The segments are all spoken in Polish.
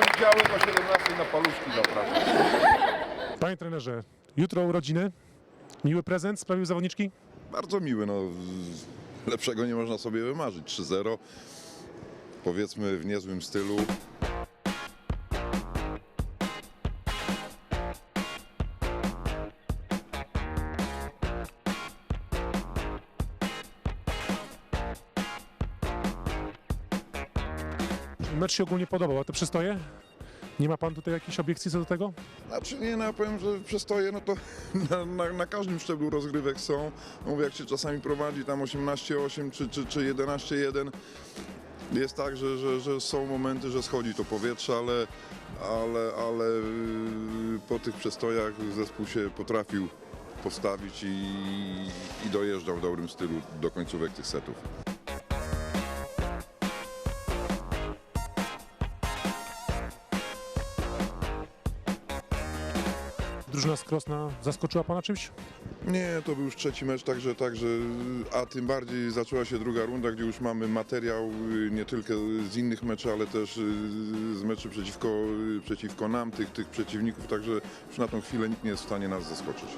poniedziałek o 17 na paluszki zapraszam. Panie trenerze, jutro urodziny. Miły prezent sprawił zawodniczki? Bardzo miły, no lepszego nie można sobie wymarzyć. 3-0, powiedzmy w niezłym stylu. Mecz się ogólnie podobał, a te przystoje? Nie ma pan tutaj jakichś obiekcji co do tego? Znaczy nie, no ja powiem, że przestoje, no to na, na, na każdym szczeblu rozgrywek są. Mówię, jak się czasami prowadzi tam 18-8 czy, czy, czy 11-1, jest tak, że, że, że są momenty, że schodzi to powietrze, ale, ale, ale yy, po tych przestojach zespół się potrafił postawić i, i dojeżdżał w dobrym stylu do końcówek tych setów. Drużyna z Krosna zaskoczyła pana czymś? Nie, to był już trzeci mecz, także, także, a tym bardziej zaczęła się druga runda, gdzie już mamy materiał y, nie tylko z innych meczy, ale też y, z meczy przeciwko, y, przeciwko nam, tych, tych przeciwników, także już na tą chwilę nikt nie jest w stanie nas zaskoczyć.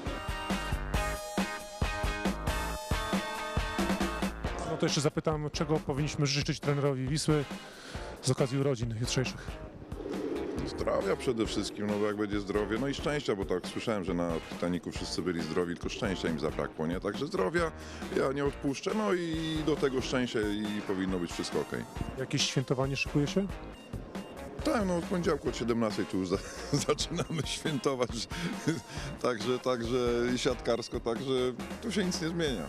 No to jeszcze zapytam, czego powinniśmy życzyć trenerowi Wisły z okazji urodzin jutrzejszych? Zdrowia przede wszystkim, no bo jak będzie zdrowie, no i szczęścia, bo tak słyszałem, że na Titaniku wszyscy byli zdrowi, tylko szczęścia im zabrakło, nie? Także zdrowia ja nie odpuszczę, no i do tego szczęścia i powinno być wszystko ok. Jakieś świętowanie szykuje się? Tak, no od poniedziałku od 17 tu już za, zaczynamy świętować. także, także siatkarsko, także tu się nic nie zmienia.